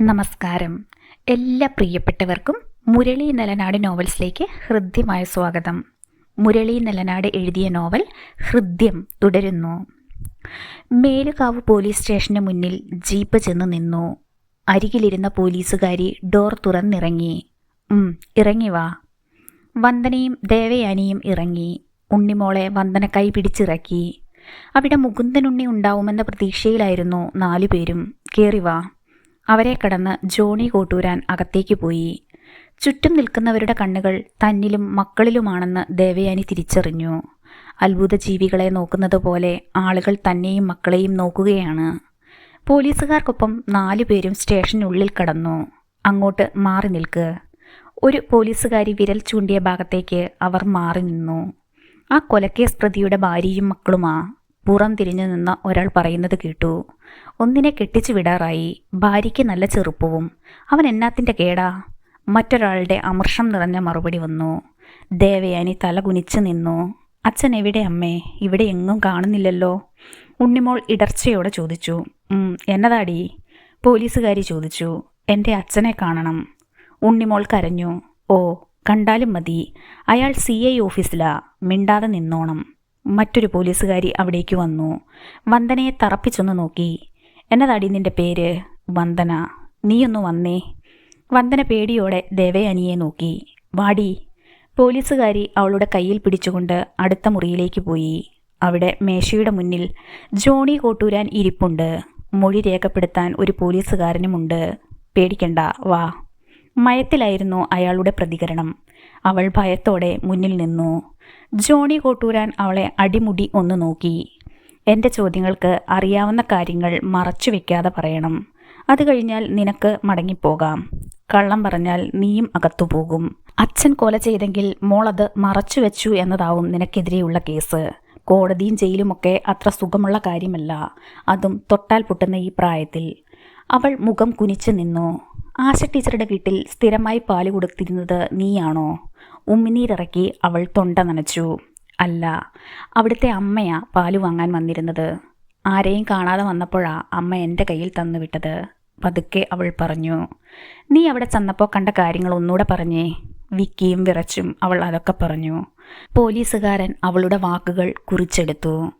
നമസ്കാരം. എല്ലാ പ്രിയപ്പെട്ടവർക്കും മുരളി നിലനാട് നോവൽസിലേക്ക് ഹൃദ്യമായ സ്വാഗതം. മുരളി നിലനാട് എഴുതിയ നോവൽ ഹൃദ്യം തുടരുന്നു. മേലുകാവ് പോലീസ് സ്റ്റേഷന് മുന്നിൽ ജീപ്പ് ചെന്ന് നിന്നു. അരികിലിരുന്ന പോലീസുകാരി ഡോർ തുറന്നിറങ്ങി. ഇറങ്ങി വാ. വന്ദനയും ദേവയാനിയും ഇറങ്ങി. ഉണ്ണിമോളെ വന്ദന കൈ പിടിച്ചിറക്കി. അവിടെ മുകുന്ദനുണ്ണി ഉണ്ടാവുമെന്ന പ്രതീക്ഷയിലായിരുന്നു നാലുപേരും. കയറി വാ. അവരെ കടന്ന് ജോണി കോട്ടൂരാൻ അകത്തേക്ക് പോയി. ചുറ്റും നിൽക്കുന്നവരുടെ കണ്ണുകൾ തന്നിലും മക്കളിലുമാണെന്ന് ദേവയാനി തിരിച്ചറിഞ്ഞു. അത്ഭുത ജീവികളെ നോക്കുന്നത് പോലെ ആളുകൾ തന്നെയും മക്കളെയും നോക്കുകയാണ്. പോലീസുകാർക്കൊപ്പം നാലു പേരും സ്റ്റേഷനുള്ളിൽ കടന്നു. അങ്ങോട്ട് മാറി നിൽക്ക്. ഒരു പോലീസുകാരി വിരൽ ചൂണ്ടിയ ഭാഗത്തേക്ക് അവർ മാറി നിന്നു. ആ കൊലക്കേസ് പ്രതിയുടെ ഭാര്യയും മക്കളുമാ. പുറം തിരിഞ്ഞു നിന്ന ഒരാൾ പറയുന്നത് കേട്ടു. ഒന്നിനെ കെട്ടിച്ചു വിടാറായി ഭാര്യയ്ക്ക് നല്ല ചെറുപ്പവും. അവൻ എന്നാത്തിന്റെ കേടാ? മറ്റൊരാളുടെ അമർഷം നിറഞ്ഞ മറുപടി വന്നു. ദേവയാനി തല കുനിച്ചു നിന്നു. അച്ഛൻ എവിടെ അമ്മേ? ഇവിടെ എങ്ങും കാണുന്നില്ലല്ലോ. ഉണ്ണിമോൾ ഇടർച്ചയോടെ ചോദിച്ചു. "ഉം, എന്നതാടി? പോലീസുകാരി ചോദിച്ചു. എന്റെ അച്ഛനെ കാണണം. ഉണ്ണിമോൾ കരഞ്ഞു. ഓ കണ്ടാലും മതി. അയാൾ സി ഐ ഓഫീസിലാ. മിണ്ടാതെ നിന്നോണം. മറ്റൊരു പോലീസുകാരി അവിടേക്ക് വന്നു. വന്ദനയെ തറപ്പിച്ചൊന്ന് നോക്കി. എന്നതാടി നിന്റെ പേര്? വന്ദന. നീയൊന്ന് വന്നേ. വന്ദന പേടിയോടെ ദേവയാനിയെ നോക്കി. വാടി. പോലീസുകാരി അവളുടെ കയ്യിൽ പിടിച്ചുകൊണ്ട് അടുത്ത മുറിയിലേക്ക് പോയി. അവിടെ മേശയുടെ മുന്നിൽ ജോണി കോട്ടൂരാൻ ഇരിപ്പുണ്ട്. മൊഴി രേഖപ്പെടുത്താൻ ഒരു പോലീസുകാരനുമുണ്ട്. പേടിക്കണ്ട വാ. മയത്തിലായിരുന്നു അയാളുടെ പ്രതികരണം. അവൾ ഭയത്തോടെ മുന്നിൽ നിന്നു. ജോണി കോട്ടൂരാൻ അവളെ അടിമുടി ഒന്ന് നോക്കി. എന്റെ ചോദ്യങ്ങൾക്ക് അറിയാവുന്ന കാര്യങ്ങൾ മറച്ചു വെക്കാതെ പറയണം. അത് കഴിഞ്ഞാൽ നിനക്ക് മടങ്ങിപ്പോകാം. കള്ളം പറഞ്ഞാൽ നീയും അകത്തു പോകും അച്ഛൻ കൊല ചെയ്തെങ്കിൽ മോൾ അത് മറച്ചു വെച്ചു എന്നതാവും നിനക്കെതിരെയുള്ള കേസ്. കോടതിയും ജയിലുമൊക്കെ അത്ര സുഖമുള്ള കാര്യമല്ല. അതും തൊട്ടാൽ പൊട്ടുന്ന ഈ പ്രായത്തിൽ. അവൾ മുഖം കുനിച്ചു നിന്നു. ആശ ടീച്ചറുടെ വീട്ടിൽ സ്ഥിരമായി പാൽ കൊടുത്തിരുന്നത് നീയാണോ? ഉമ്മിനീരിറക്കി അവൾ തൊണ്ട നനച്ചു. അല്ല അവിടുത്തെ അമ്മയാ പാൽ വാങ്ങാൻ വന്നിരുന്നത്. ആരെയും കാണാതെ വന്നപ്പോഴാ അമ്മ എന്റെ കയ്യിൽ തന്നു വിട്ടത്. പതുക്കെ അവൾ പറഞ്ഞു നീ അവിടെ ചെന്നപ്പോൾ കണ്ട കാര്യങ്ങൾ ഒന്നുകൂടെ പറഞ്ഞേ. വിക്കിയും വിറച്ചും അവൾ അതൊക്കെ പറഞ്ഞു. പോലീസുകാരൻ അവളുടെ വാക്കുകൾ കുറിച്ചെടുത്തു.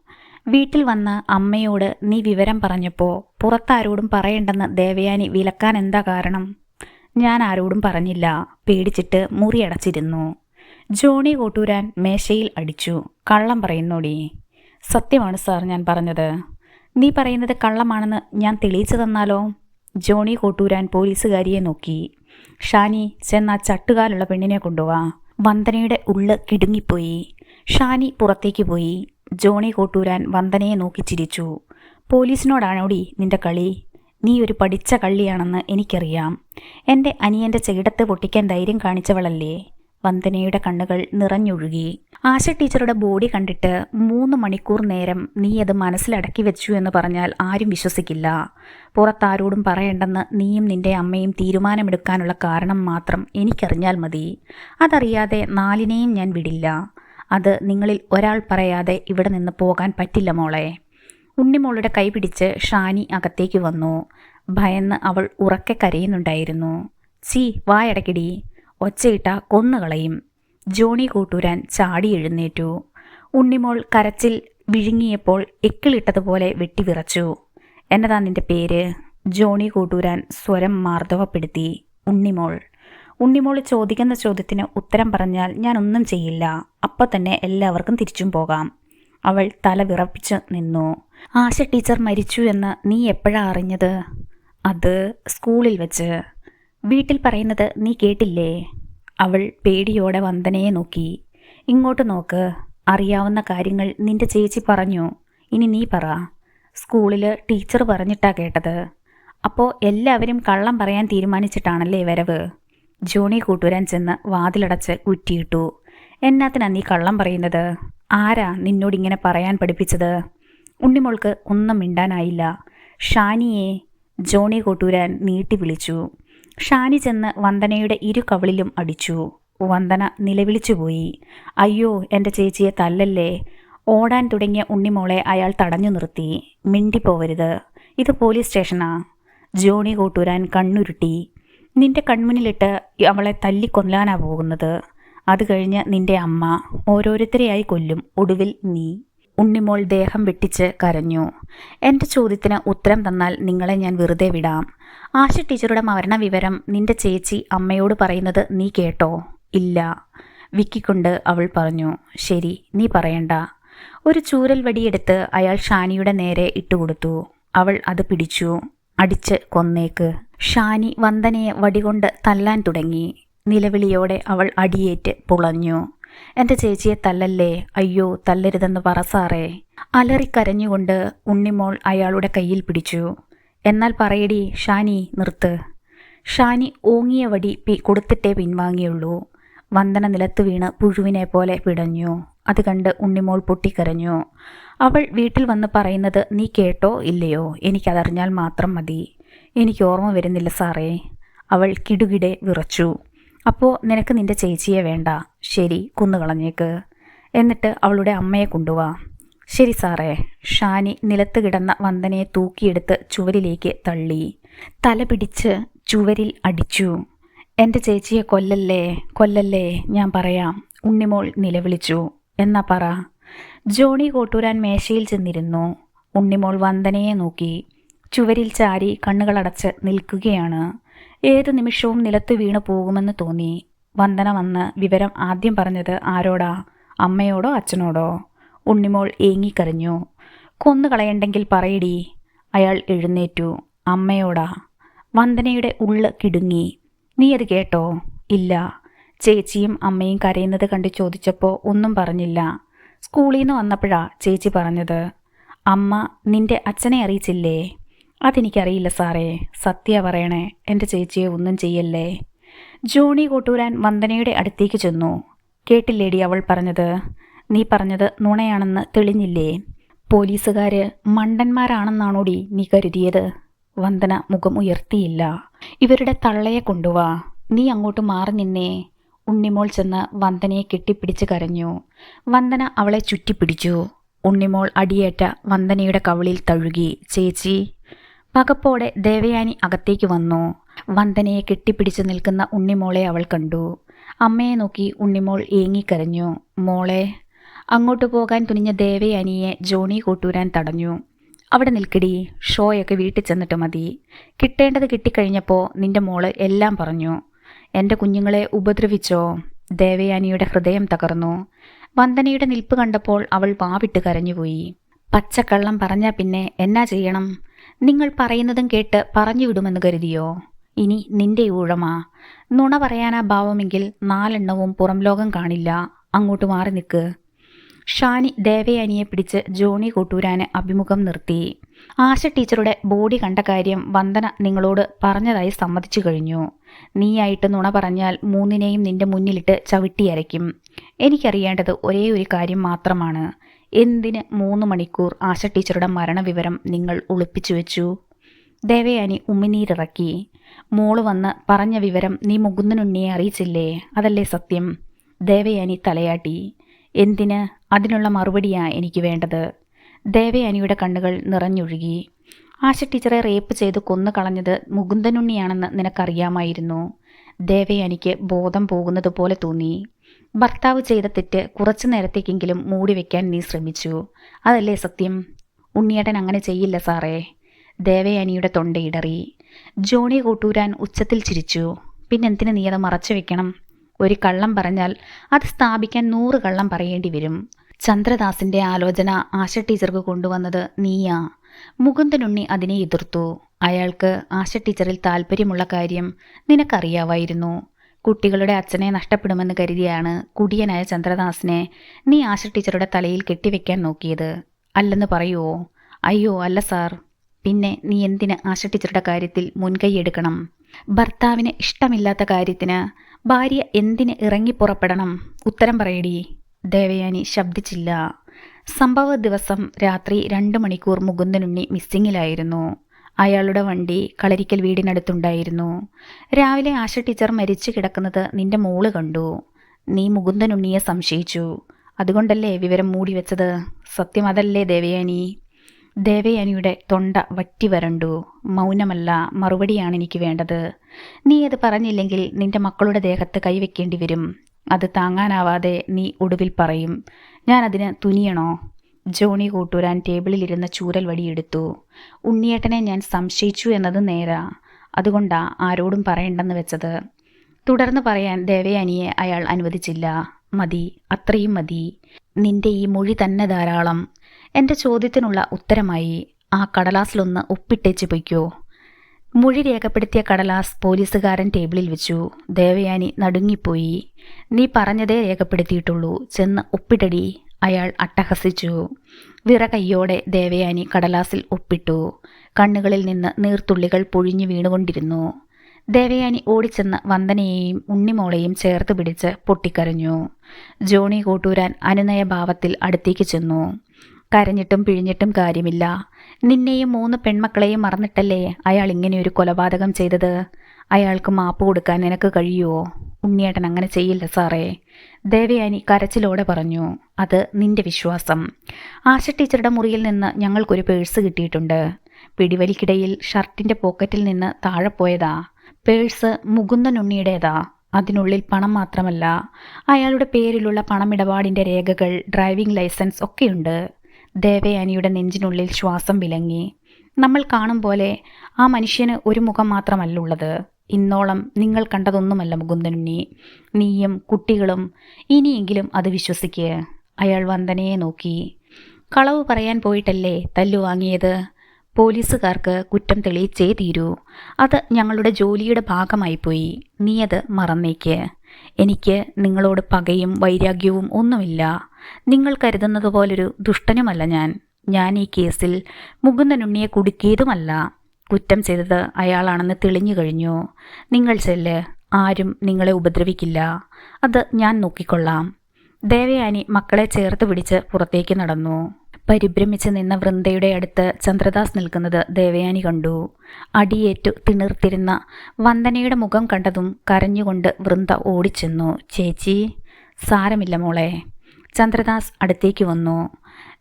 വീട്ടിൽ വന്ന് അമ്മയോട് നീ വിവരം പറഞ്ഞപ്പോൾ പുറത്താരോടും പറയണ്ടെന്ന് ദേവയാനി വിലക്കാൻ എന്താ കാരണം? ഞാൻ ആരോടും പറഞ്ഞില്ല. പേടിച്ചിട്ട് മുറി അടച്ചിരുന്നു. ജോണി കോട്ടൂരാൻ മേശയിൽ അടിച്ചു. കള്ളം പറയുന്നോടി. സത്യമാണ് സാർ ഞാൻ പറഞ്ഞത്. നീ പറയുന്നത് കള്ളമാണെന്ന് ഞാൻ തെളിയിച്ചു തന്നാലോ ജോണി കോട്ടൂരാൻ പോലീസുകാരിയെ നോക്കി. ഷാനി ചെന്ന ചട്ടുകാലുള്ള പെണ്ണിനെ കൊണ്ടുപോവാ വന്ദനയുടെ ഉള്ള് കിടുങ്ങിപ്പോയി. ഷാനി പുറത്തേക്ക് പോയി. ജോണി കോട്ടൂരാൻ വന്ദനയെ നോക്കി ചിരിച്ചു. പോലീസിനോടാണോടി നിന്റെ കളി? നീ ഒരു പഠിച്ച കള്ളിയാണെന്ന് എനിക്കറിയാം. എന്റെ അനിയന്റെ ചെകിടത്ത് പൊട്ടിക്കാൻ ധൈര്യം കാണിച്ചവളല്ലേ? വന്ദനയുടെ കണ്ണുകൾ നിറഞ്ഞൊഴുകി. ആശ ടീച്ചറുടെ ബോഡി കണ്ടിട്ട് മൂന്ന് മണിക്കൂർ നേരം നീ അത് മനസ്സിലടക്കി വെച്ചു എന്ന് പറഞ്ഞാൽ ആരും വിശ്വസിക്കില്ല. പുറത്താരോടും പറയണ്ടെന്ന് നീയും നിന്റെ അമ്മയും തീരുമാനമെടുക്കാനുള്ള കാരണം മാത്രം എനിക്കറിഞ്ഞാൽ മതി. അതറിയാതെ നാലിനെയും ഞാൻ വിടില്ല. അത് നിങ്ങളിൽ ഒരാൾ പറയാതെ ഇവിടെ നിന്ന് പോകാൻ പറ്റില്ല മോളെ. ഉണ്ണിമോളുടെ കൈ പിടിച്ച് ഷാനി അകത്തേക്ക് വന്നു. ഭയന്ന് അവൾ ഉറക്കെ കരയുന്നുണ്ടായിരുന്നു. ചീ വായടക്കിടി. ഒച്ചയിട്ട കൊന്നുകളയും. ജോണി കൂട്ടൂരാൻ ചാടി എഴുന്നേറ്റു. ഉണ്ണിമോൾ കരച്ചിൽ വിഴുങ്ങിയപ്പോൾ എക്കിളിട്ടതുപോലെ വെട്ടിവിറച്ചു. എന്നതാ നിന്റെ പേര്? ജോണി കൂട്ടൂരാൻ സ്വരം മാർദ്ദവപ്പെടുത്തി ഉണ്ണിമോൾ. ഉണ്ണിമോൾ ചോദിക്കുന്ന ചോദ്യത്തിന് ഉത്തരം പറഞ്ഞാൽ ഞാൻ ഒന്നും ചെയ്യില്ല. അപ്പൊ തന്നെ എല്ലാവർക്കും തിരിച്ചും പോകാം. അവൾ തല വിറപ്പിച്ച് നിന്നു. ആശ ടീച്ചർ മരിച്ചു എന്ന് നീ എപ്പോഴാ അറിഞ്ഞത്? അത് സ്കൂളിൽ വെച്ച്. വീട്ടിൽ പറയുന്നത് നീ കേട്ടില്ലേ? അവൾ പേടിയോടെ വന്ദനയെ നോക്കി. ഇങ്ങോട്ട് നോക്ക്. അറിയാവുന്ന കാര്യങ്ങൾ നിന്റെ ചേച്ചി പറഞ്ഞു. ഇനി നീ പറ. സ്കൂളിൽ ടീച്ചർ പറഞ്ഞിട്ടാ കേട്ടത്. അപ്പോൾ എല്ലാവരും കള്ളം പറയാൻ തീരുമാനിച്ചിട്ടാണല്ലേ വരവ്? ജോണി കൂട്ടുവരാൻ ചെന്ന് വാതിലടച്ച് കുറ്റിയിട്ടു. എന്നാത്തിനാ നീ കള്ളം പറയുന്നത്? ആരാ നിന്നോടിങ്ങനെ പറയാൻ പഠിപ്പിച്ചത്? ഉണ്ണിമോൾക്ക് ഒന്നും മിണ്ടാനായില്ല. ഷാനിയെ ജോണി കൊട്ടൂരാൻ നീട്ടി വിളിച്ചു. ഷാനി ചെന്ന് വന്ദനയുടെ ഇരു കവിളിലും അടിച്ചു. വന്ദന നിലവിളിച്ചുപോയി അയ്യോ എന്റെ ചേച്ചിയെ തല്ലല്ലേ? ഓടാൻ തുടങ്ങിയ ഉണ്ണിമോളെ അയാൾ തടഞ്ഞു നിർത്തി. മിണ്ടിപ്പോവരുത്. ഇത് പോലീസ് സ്റ്റേഷനാ. ജോണി കൂട്ടുരാൻ കണ്ണുരുട്ടി. നിന്റെ കൺമുന്നിലിട്ട് അവളെ തല്ലിക്കൊല്ലാനാ പോകുന്നത്. അത് കഴിഞ്ഞ് നിന്റെ അമ്മ ഓരോരുത്തരെയായി കൊല്ലും ഒടുവിൽ നീ. ഉണ്ണിമോൾ ദേഹം വെട്ടിച്ച് കരഞ്ഞു. എന്റെ ചോദ്യത്തിന് ഉത്തരം തന്നാൽ നിങ്ങളെ ഞാൻ വെറുതെ വിടാം. ആശ ടീച്ചറുടെ മരണവിവരം നിന്റെ ചേച്ചി അമ്മയോട് പറയുന്നത് നീ കേട്ടോ ഇല്ല. വിക്കിക്കൊണ്ട് അവൾ പറഞ്ഞു ശരി നീ പറയണ്ട ഒരു ചൂരൽ വടിയെടുത്ത് അയാൾ ഷാനിയുടെ നേരെ ഇട്ടുകൊടുത്തു. അവൾ അത് പിടിച്ചു അടിച്ച് കൊന്നേക്ക്. ഷാനി വന്ദനയെ വടികൊണ്ട് തല്ലാൻ തുടങ്ങി. നിലവിളിയോടെ അവൾ അടിയേറ്റ് പുളഞ്ഞു. എന്റെ ചേച്ചിയെ തല്ലല്ലേ? അയ്യോ തല്ലരുതെന്ന് പറ സാറേ. അലറിക്കരഞ്ഞുകൊണ്ട് ഉണ്ണിമോൾ അയാളുടെ കയ്യിൽ പിടിച്ചു. എന്നാൽ പറയടി ഷാനി നിർത്ത്. ഷാനി ഓങ്ങിയ വടി പി കൊടുത്തിട്ടേ പിൻവാങ്ങിയുള്ളൂ. വന്ദന നിലത്ത് വീണ് പുഴുവിനെ പോലെ പിടഞ്ഞു. അത് കണ്ട് ഉണ്ണിമോൾ പൊട്ടിക്കരഞ്ഞു. അവൾ വീട്ടിൽ വന്ന് പറയുന്നത് നീ കേട്ടോ ഇല്ലയോ? എനിക്കതറിഞ്ഞാൽ മാത്രം മതി. എനിക്ക് ഓർമ്മ വരുന്നില്ല സാറേ. അവൾ കിടുകിടെ വിറച്ചു. അപ്പോൾ നിനക്ക് നിന്റെ ചേച്ചിയെ വേണ്ട. ശരി കുന്നുകളഞ്ഞേക്ക്. എന്നിട്ട് അവളുടെ അമ്മയെ കൊണ്ടുവാ. ശരി സാറേ. ഷാനി നിലത്ത് കിടന്ന വന്ദനയെ തൂക്കിയെടുത്ത് ചുവരിലേക്ക് തള്ളി. തല പിടിച്ച് ചുവരിൽ അടിച്ചു. എന്റെ ചേച്ചിയെ കൊല്ലല്ലേ കൊല്ലല്ലേ ഞാൻ പറയാം ഉണ്ണിമോൾ നിലവിളിച്ചു. എന്നാ പറ. ജോണി കോട്ടൂരാൻ മേശയിൽ ചെന്നിരുന്നു. ഉണ്ണിമോൾ വന്ദനയെ നോക്കി. ചുവരിൽ ചാരി കണ്ണുകളടച്ച് നിൽക്കുകയാണ്. ഏതു നിമിഷവും നിലത്ത് വീണു പോകുമെന്ന് തോന്നി. വന്ദന വന്ന് വിവരം ആദ്യം പറഞ്ഞത് ആരോടാ? അമ്മയോടോ അച്ഛനോടോ? ഉണ്ണിമോൾ ഏങ്ങിക്കരഞ്ഞു. കൊന്നുകളയണ്ടെങ്കിൽ പറയടി. അയാൾ എഴുന്നേറ്റു. അമ്മയോടാ. വന്ദനയുടെ ഉള്ള് കിടുങ്ങി. നീ അത് കേട്ടോ? ഇല്ല. ചേച്ചിയും അമ്മയും കരയുന്നത് കണ്ട് ചോദിച്ചപ്പോൾ ഒന്നും പറഞ്ഞില്ല. സ്കൂളിൽ നിന്ന് വന്നപ്പോഴാ ചേച്ചി പറഞ്ഞത്. അമ്മ നിന്റെ അച്ഛനെ അറിയിച്ചില്ലേ? അതെനിക്കറിയില്ല സാറേ. സത്യ പറയണേ എന്റെ ചേച്ചിയെ ഒന്നും ചെയ്യല്ലേ? ജോണി കൊട്ടൂരാൻ വന്ദനയുടെ അടുത്തേക്ക് ചെന്നു. കേട്ടില്ലേടി അവൾ പറഞ്ഞത്? നീ പറഞ്ഞത് നുണയാണെന്ന് തെളിഞ്ഞില്ലേ? പോലീസുകാര് മണ്ടന്മാരാണെന്നാണോടി നീ കരുതിയത്? വന്ദന മുഖം ഉയർത്തിയില്ല. ഇവരുടെ തള്ളയെ കൊണ്ടുവാ. നീ അങ്ങോട്ട് മാറി നിന്നേ. ഉണ്ണിമോൾ ചെന്ന് വന്ദനയെ കെട്ടിപ്പിടിച്ച് കരഞ്ഞു. വന്ദന അവളെ ചുറ്റിപ്പിടിച്ചു. ഉണ്ണിമോൾ അടിയേറ്റ വന്ദനയുടെ കവിളിൽ തഴുകി ചേച്ചി പകപ്പോടെ ദേവയാനി അകത്തേക്ക് വന്നു. വന്ദനയെ കെട്ടിപ്പിടിച്ചു നിൽക്കുന്ന ഉണ്ണിമോളെ അവൾ കണ്ടു. അമ്മയെ നോക്കി ഉണ്ണിമോൾ ഏങ്ങിക്കരഞ്ഞു. മോളെ അങ്ങോട്ട് പോകാൻ തുനിഞ്ഞ ദേവയാനിയെ ജോണി കൂട്ടൂരാൻ തടഞ്ഞു. അവിടെ നിൽക്കടി ഷോയൊക്കെ വീട്ടിൽ ചെന്നിട്ട് മതി. കിട്ടേണ്ടത് കിട്ടിക്കഴിഞ്ഞപ്പോൾ നിന്റെ മോൾ എല്ലാം പറഞ്ഞു. എന്റെ കുഞ്ഞുങ്ങളെ ഉപദ്രവിച്ചോ? ദേവയാനിയുടെ ഹൃദയം തകർന്നു. വന്ദനയുടെ നിൽപ്പ് കണ്ടപ്പോൾ അവൾ വാവിട്ട് കരഞ്ഞുപോയി. പച്ചക്കള്ളം പറഞ്ഞാൽ പിന്നെ എന്നാ ചെയ്യണം? നിങ്ങൾ പറയുന്നതും കേട്ട് പറഞ്ഞു വിടുമെന്ന് കരുതിയോ? ഇനി നിന്റെ ഊഴമാ. നുണ പറയാനാ ഭാവമെങ്കിൽ നാലെണ്ണവും പുറം ലോകം കാണില്ല. അങ്ങോട്ട് മാറി നിൽക്ക് ഷാനി ദേവയാനിയെ പിടിച്ച് ജോണി കൊട്ടൂരാന് അഭിമുഖം നിർത്തി. ആശ ടീച്ചറുടെ ബോഡി കണ്ട കാര്യം വന്ദന നിങ്ങളോട് പറഞ്ഞതായി സമ്മതിച്ചു കഴിഞ്ഞു. നീയായിട്ട് നുണ പറഞ്ഞാൽ മൂന്നിനെയും നിന്റെ മുന്നിലിട്ട് ചവിട്ടിയരയ്ക്കും എനിക്കറിയേണ്ടത് ഒരേ ഒരു കാര്യം മാത്രമാണ്. എന്തിന് മൂന്ന് മണിക്കൂർ ആശ ടീച്ചറുടെ മരണവിവരം നിങ്ങൾ ഒളിപ്പിച്ചു വെച്ചു? ദേവയാനി ഉമ്മിനീരിറക്കി. മോൾ വന്ന് പറഞ്ഞ വിവരം നീ മുകുന്ദനുണ്ണിയെ അറിയിച്ചില്ലേ? അതല്ലേ സത്യം? ദേവയാനി തലയാട്ടി. എന്തിന്? അതിനുള്ള മറുപടിയാ എനിക്ക് വേണ്ടത്. ദേവയാനിയുടെ കണ്ണുകൾ നിറഞ്ഞൊഴുകി. ആശ ടീച്ചറെ റേപ്പ് ചെയ്ത് കൊന്നു കളഞ്ഞത് മുകുന്ദനുണ്ണിയാണെന്ന് നിനക്കറിയാമായിരുന്നു. ദേവയാനിക്ക് ബോധം പോകുന്നത് പോലെ തോന്നി. ഭർത്താവ് ചെയ്ത തെറ്റ് കുറച്ചു നേരത്തേക്കെങ്കിലും മൂടി വെക്കാൻ നീ ശ്രമിച്ചു. അതല്ലേ സത്യം? ഉണ്ണിയേട്ടൻ അങ്ങനെ ചെയ്യില്ല സാറേ. ദേവയാനിയുടെ തൊണ്ടയിടറി ജോണി കൂട്ടൂരാൻ ഉച്ചത്തിൽ ചിരിച്ചു. പിന്നെന്തിനു നീ അത് മറച്ചു വെക്കണം? ഒരു കള്ളം പറഞ്ഞാൽ അത് സ്ഥാപിക്കാൻ നൂറ് കള്ളം പറയേണ്ടി വരും. ചന്ദ്രദാസിന്റെ ആലോചന ആശ ടീച്ചർക്ക് കൊണ്ടുവന്നത് നീയാ. മുകുന്ദനുണ്ണി അതിനെ എതിർത്തു. അയാൾക്ക് ആശ ടീച്ചറിൽ താല്പര്യമുള്ള കാര്യം നിനക്കറിയാമായിരുന്നു കുട്ടികളുടെ അച്ഛനെ നഷ്ടപ്പെടുമെന്ന് കരുതിയാണ് കുടിയനായ ചന്ദ്രദാസിനെ നീ ആശ ടീച്ചറുടെ തലയിൽ കെട്ടിവെക്കാൻ നോക്കിയത്. അല്ലെന്ന് പറയുവോ? അയ്യോ അല്ല സാർ. പിന്നെ നീ എന്തിന് ആശ ടീച്ചറുടെ കാര്യത്തിൽ മുൻകൈ എടുക്കണം? ഭർത്താവിന് ഇഷ്ടമില്ലാത്ത കാര്യത്തിന് ഭാര്യ എന്തിന് ഇറങ്ങിപ്പുറപ്പെടണം ഉത്തരം പറയടി. ദേവയാനി ശബ്ദിച്ചില്ല. സംഭവ ദിവസം രാത്രി രണ്ട് മണിക്കൂർ മുകുന്ദനുണ്ണി മിസ്സിങ്ങിലായിരുന്നു. അയാളുടെ വണ്ടി കളരിക്കൽ വീടിനടുത്തുണ്ടായിരുന്നു. രാവിലെ ആശ ടീച്ചർ മരിച്ചു കിടക്കുന്നത് നിന്റെ മോൾ കണ്ടു. നീ മുകുന്ദനുണ്ണിയെ സംശയിച്ചു. അതുകൊണ്ടല്ലേ വിവരം മൂടി വെച്ചത് സത്യം അതല്ലേ ദേവയാനി? ദേവയാനിയുടെ തൊണ്ട വറ്റി വരണ്ടു. മൗനമല്ല മറുപടിയാണ് എനിക്ക് വേണ്ടത്. നീ അത് പറഞ്ഞില്ലെങ്കിൽ നിന്റെ മക്കളുടെ ദേഹത്ത് കൈവയ്ക്കേണ്ടി വരും. അത് താങ്ങാനാവാതെ നീ ഒടുവിൽ പറയും. ഞാനതിന് തുനിയണോ? ജോണി കൂട്ടൂരാൻ ടേബിളിലിരുന്ന ചൂരൽ വടിയെടുത്തു ഉണ്ണിയേട്ടനെ ഞാൻ സംശയിച്ചു എന്നത് നേരാ. അതുകൊണ്ടാ ആരോടും പറയണ്ടെന്ന് വെച്ചത്. തുടർന്ന് പറയാൻ ദേവയാനിയെ അയാൾ അനുവദിച്ചില്ല. മതി അത്രയും മതി. നിന്റെ ഈ മൊഴി തന്നെ ധാരാളം. എന്റെ ചോദ്യത്തിനുള്ള ഉത്തരമായി. ആ കടലാസിലൊന്ന് ഒപ്പിട്ടേച്ച് പൊയ്ക്കോ. മൊഴി രേഖപ്പെടുത്തിയ കടലാസ് പോലീസുകാരൻ ടേബിളിൽ വെച്ചു. ദേവയാനി നടുങ്ങിപ്പോയി. നീ പറഞ്ഞതേ രേഖപ്പെടുത്തിയിട്ടുള്ളൂ. ചെന്ന് ഒപ്പിടടി. അയാൾ അട്ടഹസിച്ചു. വിറകയ്യോടെ ദേവയാനി കടലാസിൽ ഒപ്പിട്ടു. കണ്ണുകളിൽ നിന്ന് നീർത്തുള്ളികൾ പൊഴിഞ്ഞു വീണുകൊണ്ടിരുന്നു. ദേവയാനി ഓടിച്ചെന്ന് വന്ദനയെയും ഉണ്ണിമോളെയും ചേർത്ത് പിടിച്ച് പൊട്ടിക്കരഞ്ഞു. ജോണി കൂട്ടൂരാൻ അനുനയ ഭാവത്തിൽ അടുത്തേക്ക് ചെന്നു. കരഞ്ഞിട്ടും പിഴിഞ്ഞിട്ടും കാര്യമില്ല. നിന്നെയും മൂന്ന് പെൺമക്കളെയും മറന്നിട്ടല്ലേ അയാൾ ഇങ്ങനെയൊരു കൊലപാതകം ചെയ്തത്? അയാൾക്ക് മാപ്പ് കൊടുക്കാൻ നിനക്ക് കഴിയുമോ ഉണ്ണിയേട്ടൻ അങ്ങനെ ചെയ്യില്ല സാറേ. ദേവയാനി കരച്ചിലോടെ പറഞ്ഞു അത് നിന്റെ വിശ്വാസം. ആശ ടീച്ചറുടെ മുറിയിൽ നിന്ന് ഞങ്ങൾക്കൊരു പേഴ്സ് കിട്ടിയിട്ടുണ്ട്. പിടിവലിക്കിടയിൽ ഷർട്ടിന്റെ പോക്കറ്റിൽ നിന്ന് താഴെ പോയതാ. പേഴ്സ് മുകുന്ദൻ ഉണ്ണിയുടേതാ. അതിനുള്ളിൽ പണം മാത്രമല്ല അയാളുടെ പേരിലുള്ള പണമിടപാടിന്റെ രേഖകൾ ഡ്രൈവിംഗ് ലൈസൻസ് ഒക്കെയുണ്ട്. ദേവയാനിയുടെ നെഞ്ചിനുള്ളിൽ ശ്വാസം വിലങ്ങി. നമ്മൾ കാണും പോലെ ആ മനുഷ്യന് ഒരു മുഖം മാത്രമല്ല ഉള്ളത് ഇന്നോളം നിങ്ങൾ കണ്ടതൊന്നുമല്ല മുകുന്ദനുണ്ണി. നീയും കുട്ടികളും ഇനിയെങ്കിലും അത് വിശ്വസിക്ക്. അയാൾ വന്ദനയെ നോക്കി. കളവ് പറയാൻ പോയിട്ടല്ലേ തല്ലു വാങ്ങിയത്? പോലീസുകാർക്ക് കുറ്റം തെളിയിച്ചേ തീരൂ. അത് ഞങ്ങളുടെ ജോലിയുടെ ഭാഗമായിപ്പോയി. നീ അത് മറന്നേക്ക്. എനിക്ക് നിങ്ങളോട് പകയും വൈരാഗ്യവും ഒന്നുമില്ല. നിങ്ങൾ കരുതുന്നത് പോലൊരു ദുഷ്ടനുമല്ല ഞാൻ. ഞാൻ ഈ കേസിൽ മുകുന്ദനുണ്ണിയെ കുടുക്കിയതുമല്ല. കുറ്റം ചെയ്തത് അയാളാണെന്ന് തെളിഞ്ഞു കഴിഞ്ഞു. നിങ്ങൾ ചെല്ല്. ആരും നിങ്ങളെ ഉപദ്രവിക്കില്ല. അത് ഞാൻ നോക്കിക്കൊള്ളാം. ദേവയാനി മക്കളെ ചേർത്ത് പിടിച്ച് പുറത്തേക്ക് നടന്നു. പരിഭ്രമിച്ച് നിന്ന വൃന്ദയുടെ അടുത്ത് ചന്ദ്രദാസ് നിൽക്കുന്നത് ദേവയാനി കണ്ടു. അടിയേറ്റു തിണിർത്തിരുന്ന വന്ദനയുടെ മുഖം കണ്ടതും കരഞ്ഞുകൊണ്ട് വൃന്ദ ഓടിച്ചെന്നു. ചേച്ചി സാരമില്ല മോളെ. ചന്ദ്രദാസ് അടുത്തേക്ക് വന്നു.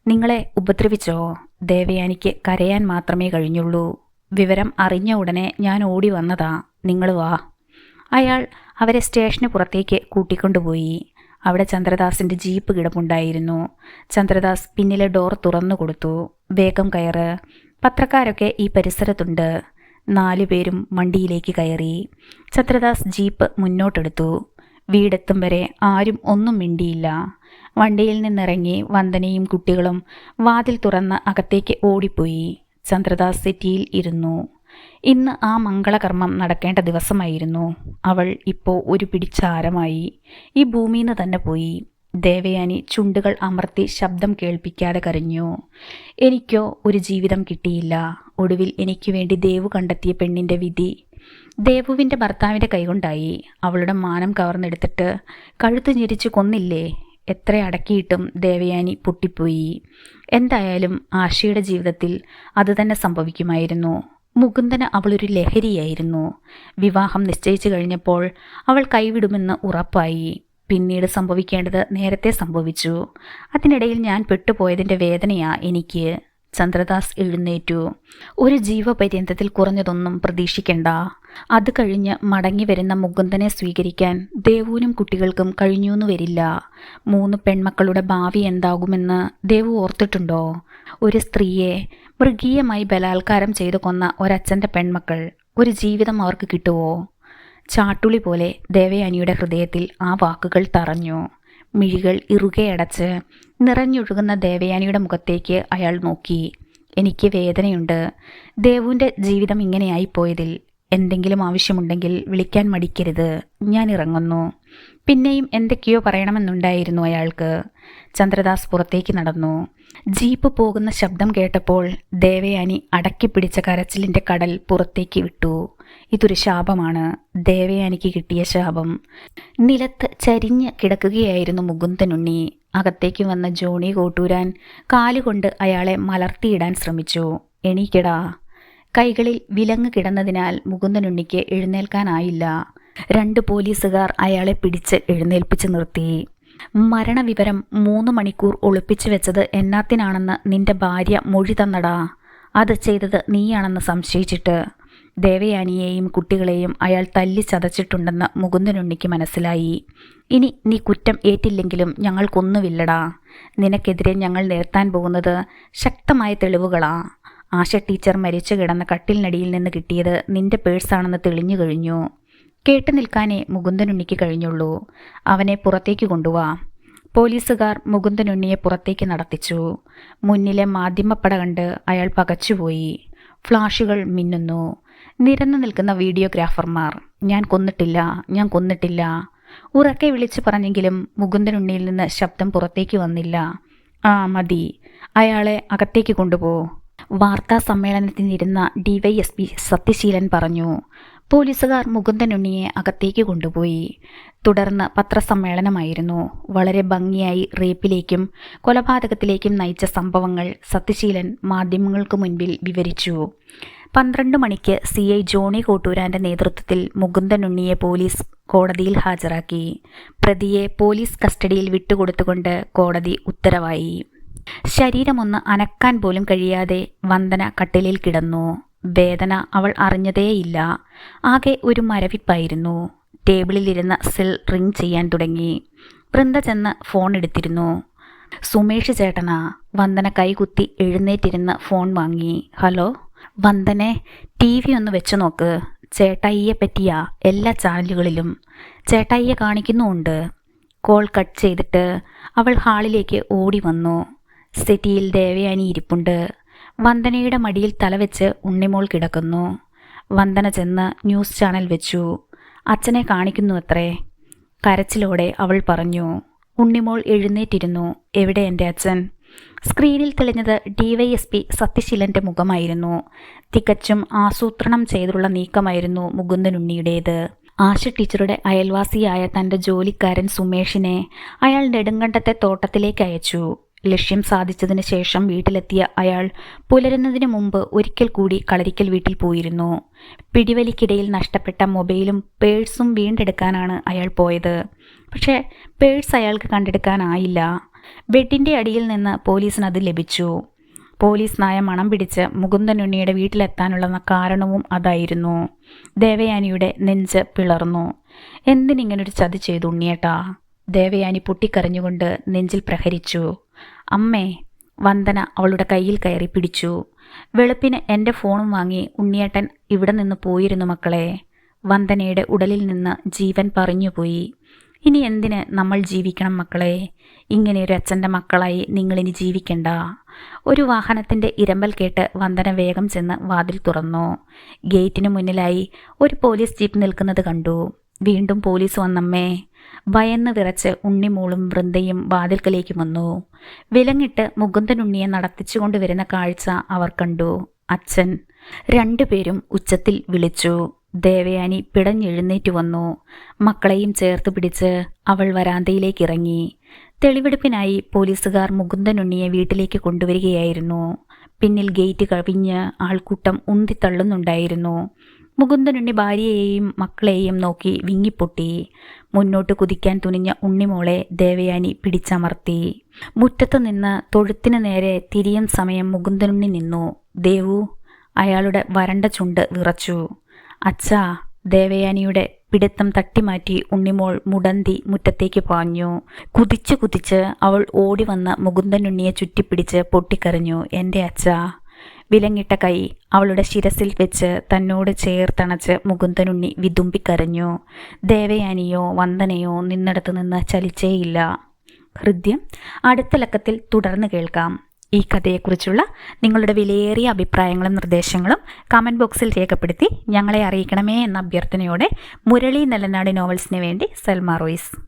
നിങ്ങളെ ഉപദ്രവിച്ചോ? ദേവയാനിക്ക് കരയാൻ മാത്രമേ കഴിഞ്ഞുള്ളൂ. വിവരം അറിഞ്ഞ ഉടനെ ഞാൻ ഓടി വന്നതാ. നിങ്ങൾ വാ. അയാൾ അവരെ സ്റ്റേഷന് പുറത്തേക്ക് കൂട്ടിക്കൊണ്ടുപോയി. അവിടെ ചന്ദ്രദാസിന്റെ ജീപ്പ് കിടപ്പുണ്ടായിരുന്നു. ചന്ദ്രദാസ് പിന്നിലെ ഡോർ തുറന്നു കൊടുത്തു. വേഗം കയറ്. പത്രക്കാരൊക്കെ ഈ പരിസരത്തുണ്ട്. നാലു പേരും വണ്ടിയിലേക്ക് കയറി. ചന്ദ്രദാസ് ജീപ്പ് മുന്നോട്ടെടുത്തു. വീടെത്തും വരെ ആരും ഒന്നും മിണ്ടിയില്ല. വണ്ടിയിൽ നിന്നിറങ്ങി വന്ദനയും കുട്ടികളും വാതിൽ തുറന്ന് അകത്തേക്ക് ഓടിപ്പോയി. ചന്ദ്രദാസ് സിറ്റിയിൽ ഇരുന്നു. ഇന്ന് ആ മംഗളകർമ്മം നടക്കേണ്ട ദിവസമായിരുന്നു. അവൾ ഇപ്പോൾ ഒരു പിടിച്ചാരമായി. ഈ ഭൂമിയിൽ നിന്ന് തന്നെ പോയി. ദേവയാനി ചുണ്ടുകൾ അമർത്തി ശബ്ദം കേൾപ്പിക്കാതെ കരഞ്ഞു. എനിക്കോ ഒരു ജീവിതം കിട്ടിയില്ല. ഒടുവിൽ എനിക്ക് വേണ്ടി ദേവു കണ്ടെത്തിയ പെണ്ണിന്റെ വിധി. ദേവുവിന്റെ ഭർത്താവിന്റെ കൈകൊണ്ടായി. അവളുടെ മാനം കവർന്നെടുത്തിട്ട് കഴുത്ത് ഞെരിച്ചു കൊന്നില്ലേ? എത്ര അടക്കിയിട്ടും ദേവയാനി പൊട്ടിപ്പോയി. എന്തായാലും ആശയുടെ ജീവിതത്തിൽ അതുതന്നെ സംഭവിക്കുമായിരുന്നു. മുകുന്ദന് അവളൊരു ലഹരിയായിരുന്നു. വിവാഹം നിശ്ചയിച്ചു കഴിഞ്ഞപ്പോൾ അവൾ കൈവിടുമെന്ന് ഉറപ്പായി. പിന്നീട് സംഭവിക്കേണ്ടത് നേരത്തെ സംഭവിച്ചു. അതിനിടയിൽ ഞാൻ പെട്ടുപോയതിന്റെ വേദനയാ എനിക്ക്. ചന്ദ്രദാസ് എഴുന്നേറ്റു. ഒരു ജീവപര്യന്തത്തിൽ കുറഞ്ഞതൊന്നും പ്രതീക്ഷിക്കണ്ട. അത് കഴിഞ്ഞ് മടങ്ങി വരുന്ന മുകുന്ദനെ സ്വീകരിക്കാൻ ദേവുവിനും കുട്ടികൾക്കും കഴിഞ്ഞൂന്ന് വരില്ല. മൂന്ന് പെൺമക്കളുടെ ഭാവി എന്താകുമെന്ന് ദേവു ഓർത്തിട്ടുണ്ടോ? ഒരു സ്ത്രീയെ മൃഗീയമായി ബലാത്കാരം ചെയ്തു കൊന്ന ഒരച്ഛന്റെ പെൺമക്കൾ ഒരു ജീവിതം അവർക്ക് കിട്ടുമോ ചാട്ടുളി പോലെ ദേവയാനിയുടെ ഹൃദയത്തിൽ ആ വാക്കുകൾ തറഞ്ഞു. മിഴികൾ ഇറുകയടച്ച് നിറഞ്ഞൊഴുകുന്ന ദേവയാനിയുടെ മുഖത്തേക്ക് അയാൾ നോക്കി. എനിക്ക് വേദനയുണ്ട്. ദേവുവിന്റെ ജീവിതം ഇങ്ങനെയായി പോയതിൽ എന്തെങ്കിലും ആവശ്യമുണ്ടെങ്കിൽ വിളിക്കാൻ മടിക്കരുത്. ഞാൻ ഇറങ്ങുന്നു. പിന്നെയും എന്തൊക്കെയോ പറയണമെന്നുണ്ടായിരുന്നു അയാൾക്ക്. ചന്ദ്രദാസ് പുറത്തേക്ക് നടന്നു. ജീപ്പ് പോകുന്ന ശബ്ദം കേട്ടപ്പോൾ ദേവയാനി അടക്കിപ്പിടിച്ച കരച്ചിലിന്റെ കടൽ പുറത്തേക്ക് വിട്ടു. ഇതൊരു ശാപമാണ്. ദേവയാനിക്ക് കിട്ടിയ ശാപം. നിലത്ത് ചരിഞ്ഞ് കിടക്കുകയായിരുന്നു മുകുന്ദനുണ്ണി അകത്തേക്ക് വന്ന ജോണി കോട്ടൂരാൻ കാലുകൊണ്ട് അയാളെ മലർത്തിയിടാൻ ശ്രമിച്ചു. എണീക്കടാ. കൈകളിൽ വിലങ്ങ് കിടന്നതിനാൽ മുകുന്ദനുണ്ണിക്ക് എഴുന്നേൽക്കാനായില്ല. രണ്ട് പോലീസുകാർ അയാളെ പിടിച്ച് എഴുന്നേൽപ്പിച്ച് നിർത്തി. മരണവിവരം മൂന്ന് മണിക്കൂർ ഒളിപ്പിച്ചു വെച്ചത് എന്നാത്തിനാണെന്ന് നിന്റെ ഭാര്യ മൊഴി തന്നടാ. അത് ചെയ്തത് നീയാണെന്ന് സംശയിച്ചിട്ട്. ദേവയാനിയെയും കുട്ടികളെയും അയാൾ തല്ലി ചതച്ചിട്ടുണ്ടെന്ന് മുകുന്ദനുണ്ണിക്ക് മനസ്സിലായി. ഇനി നീ കുറ്റം ഏറ്റില്ലെങ്കിലും ഞങ്ങൾക്കൊന്നുമില്ലടാ. നിനക്കെതിരെ ഞങ്ങൾ നിർത്താൻ പോകുന്നത് ശക്തമായ തെളിവുകളാ. ആശ ടീച്ചർ മരിച്ചു കിടന്ന കട്ടിലിനടിയിൽ നിന്ന് കിട്ടിയത് നിന്റെ പേഴ്സാണെന്ന് തെളിഞ്ഞു കഴിഞ്ഞു. കേട്ടു നിൽക്കാനേ മുകുന്ദനുണ്ണിക്ക് കഴിഞ്ഞുള്ളൂ. അവനെ പുറത്തേക്ക് കൊണ്ടുവാ. പോലീസുകാർ മുകുന്ദനുണ്ണിയെ പുറത്തേക്ക് നടത്തിച്ചു. മുന്നിലെ മാധ്യമപ്പട കണ്ട് അയാൾ പകച്ചുപോയി. ഫ്ലാഷുകൾ മിന്നുന്നു. നിരന്നു നിൽക്കുന്ന വീഡിയോഗ്രാഫർമാർ ഞാൻ കൊന്നിട്ടില്ല ഞാൻ കൊന്നിട്ടില്ല ഉറക്കെ വിളിച്ചു പറഞ്ഞെങ്കിലും മുകുന്ദനുണ്ണിയിൽ നിന്ന് ശബ്ദം പുറത്തേക്ക് വന്നില്ല. ആ മതി. അയാളെ അകത്തേക്ക് കൊണ്ടുപോ വാർത്താ സമ്മേളനത്തിനിരുന്ന ഡിവൈഎസ്പി സത്യശീലൻ പറഞ്ഞു. പോലീസുകാർ മുകുന്ദനുണ്ണിയെ അകത്തേക്ക് കൊണ്ടുപോയി. തുടർന്ന് പത്രസമ്മേളനമായിരുന്നു. വളരെ ഭംഗിയായി റേപ്പിലേക്കും കൊലപാതകത്തിലേക്കും നയിച്ച സംഭവങ്ങൾ സത്യശീലൻ മാധ്യമങ്ങൾക്ക് മുൻപിൽ വിവരിച്ചു. പന്ത്രണ്ട് മണിക്ക് സി ഐ ജോണി കോട്ടൂരാന്റെ നേതൃത്വത്തിൽ മുകുന്ദൻ ഉണ്ണിയെ പോലീസ് കോടതിയിൽ ഹാജരാക്കി. പ്രതിയെ പോലീസ് കസ്റ്റഡിയിൽ വിട്ടുകൊടുത്തുകൊണ്ട് കോടതി ഉത്തരവായി. ശരീരമൊന്ന് അനക്കാൻ പോലും കഴിയാതെ വന്ദന കട്ടിലിൽ കിടന്നു. വേദന അവൾ അറിഞ്ഞതേയില്ല. ആകെ ഒരു മരവിപ്പായിരുന്നു. ടേബിളിലിരുന്ന സെൽ റിംഗ് ചെയ്യാൻ തുടങ്ങി. വൃന്ദ ചെന്ന് ഫോൺ എടുത്തിരുന്നു. സുമേഷ് ചേട്ടനാ. വന്ദന കൈകുത്തി എഴുന്നേറ്റിരുന്ന് ഫോൺ വാങ്ങി. ഹലോ? വന്ദനെ ടി വി ഒന്ന് വെച്ചു നോക്ക്. ചേട്ടായിയെ പറ്റിയ എല്ലാ ചാനലുകളിലും ചേട്ടായിയെ കാണിക്കുന്നുമുണ്ട്. കോൾ കട്ട് ചെയ്തിട്ട് അവൾ ഹാളിലേക്ക് ഓടി വന്നു. സെറ്റിയിൽ ദേവയാനി ഇരിപ്പുണ്ട്. വന്ദനയുടെ മടിയിൽ തലവെച്ച് ഉണ്ണിമോൾ കിടക്കുന്നു. വന്ദന ചെന്ന് ന്യൂസ് ചാനൽ വെച്ചു. അച്ഛനെ കാണിക്കുന്നു അത്രേ. കരച്ചിലോടെ അവൾ പറഞ്ഞു ഉണ്ണിമോൾ എഴുന്നേറ്റിരുന്നു. എവിടെ എന്റെ അച്ഛൻ? സ്ക്രീനിൽ തെളിഞ്ഞത് ഡിവൈഎസ്പി സത്യശീലന്റെ മുഖമായിരുന്നു. തികച്ചും ആസൂത്രണം ചെയ്തുള്ള നീക്കമായിരുന്നു മുകുന്ദനുണ്ണിയുടേത്. ആശ ടീച്ചറുടെ അയൽവാസിയായ തന്റെ ജോലിക്കാരൻ സുമേഷിനെ അയാൾ നെടുങ്കണ്ടത്തെ തോട്ടത്തിലേക്ക് അയച്ചു. ലക്ഷ്യം സാധിച്ചതിന് ശേഷം വീട്ടിലെത്തിയ അയാൾ പുലരുന്നതിന് മുമ്പ് ഒരിക്കൽ കൂടി കളരിക്കൽ വീട്ടിൽ പോയിരുന്നു. പിടിവലിക്കിടയിൽ നഷ്ടപ്പെട്ട മൊബൈലും പേഴ്സും വീണ്ടെടുക്കാനാണ് അയാൾ പോയത്. പക്ഷേ പേഴ്സ് അയാൾക്ക് കണ്ടെടുക്കാനായില്ല. ബെഡിന്റെ അടിയിൽ നിന്ന് പോലീസിന് അത് ലഭിച്ചു. പോലീസ് നായ മണം പിടിച്ച് മുകുന്ദനുണ്ണിയുടെ വീട്ടിലെത്താനുള്ള കാരണവും അതായിരുന്നു. ദേവയാനിയുടെ നെഞ്ച് പിളർന്നു. എന്തിനിങ്ങനൊരു ചതി ചെയ്തു ഉണ്ണിയേട്ടാ? ദേവയാനി പൊട്ടിക്കരഞ്ഞുകൊണ്ട് നെഞ്ചിൽ പ്രഹരിച്ചു. അമ്മേ വന്ദന അവളുടെ കയ്യിൽ കയറി പിടിച്ചു. വെളുപ്പിന് എന്റെ ഫോണും വാങ്ങി ഉണ്ണിയേട്ടൻ ഇവിടെ നിന്ന് പോയിരുന്നു മക്കളെ. വന്ദനയുടെ ഉടലിൽ നിന്ന് ജീവൻ പറഞ്ഞുപോയി. ഇനി എന്തിന് നമ്മൾ ജീവിക്കണം മക്കളെ? ഇങ്ങനെ ഒരു അച്ഛന്റെ മക്കളായി നിങ്ങളിനി ജീവിക്കണ്ട. ഒരു വാഹനത്തിന്റെ ഇരമ്പൽ കേട്ട് വന്ദന വേഗം ചെന്ന് വാതിൽ തുറന്നു. ഗേറ്റിന് മുന്നിലായി ഒരു പോലീസ് ജീപ്പ് നിൽക്കുന്നത് കണ്ടു. വീണ്ടും പോലീസ് വന്നമ്മേ. ഭയന്ന് വിറച്ച് ഉണ്ണിമോളും വൃന്ദയും വാതിൽക്കലേക്ക് വന്നു. വിലങ്ങിട്ട് മുകുന്ദനുണ്ണിയെ നടത്തിച്ചുകൊണ്ടുവരുന്ന കാഴ്ച അവർ കണ്ടു. അച്ഛൻ രണ്ടുപേരും ഉച്ചത്തിൽ വിളിച്ചു. ദേവയാനി പിടഞ്ഞെഴുന്നേറ്റ് വന്നു. മക്കളെയും ചേർത്ത് പിടിച്ച് അവൾ വരാന്തയിലേക്ക് ഇറങ്ങി തെളിവെടുപ്പിനായി പോലീസുകാർ മുകുന്ദനുണ്ണിയെ വീട്ടിലേക്ക് കൊണ്ടുവരികയായിരുന്നു. പിന്നിൽ ഗേറ്റ് കവിഞ്ഞ് ആൾക്കൂട്ടം ഉന്തിത്തള്ളുന്നുണ്ടായിരുന്നു. മുകുന്ദനുണ്ണി ഭാര്യയെയും മക്കളെയും നോക്കി വിങ്ങിപ്പൊട്ടി. മുന്നോട്ട് കുതിക്കാൻ തുനിഞ്ഞ ഉണ്ണിമോളെ ദേവയാനി പിടിച്ചമർത്തി. മുറ്റത്ത് നിന്ന് തൊഴുത്തിന് നേരെ തിരിയും സമയം മുകുന്ദനുണ്ണി നിന്നു. ദേവു അയാളുടെ വരണ്ട ചുണ്ട് വിറച്ചു. അച്ഛാ ദേവയാനിയുടെ പിടുത്തം തട്ടിമാറ്റി ഉണ്ണിമോൾ മുടന്തി മുറ്റത്തേക്ക് പാഞ്ഞു. കുതിച്ചു കുതിച്ച് അവൾ ഓടി വന്ന് മുകുന്ദനുണ്ണിയെ ചുറ്റിപ്പിടിച്ച് പൊട്ടിക്കരഞ്ഞു. എന്റെ അച്ഛ വിലങ്ങിട്ട കൈ അവളുടെ ശിരസിൽ വെച്ച് തന്നോട് ചേർത്തണച്ച് മുകുന്ദനുണ്ണി വിതുമ്പിക്കരഞ്ഞു. ദേവയാനിയോ വന്ദനയോ നിന്നിടത്തു നിന്ന് ചലിച്ചേയില്ല. ഹൃദ്യം അടുത്ത ലക്കത്തിൽ തുടർന്ന് കേൾക്കാം. ഈ കഥയെക്കുറിച്ചുള്ള നിങ്ങളുടെ വിലയേറിയ അഭിപ്രായങ്ങളും നിർദ്ദേശങ്ങളും കമന്റ് ബോക്സിൽ രേഖപ്പെടുത്തി ഞങ്ങളെ അറിയിക്കണമേ എന്ന അഭ്യർത്ഥനയോടെ മുരളി നെല്ലനാടി നോവൽസിന് വേണ്ടി സൽമാ റോയ്സ്.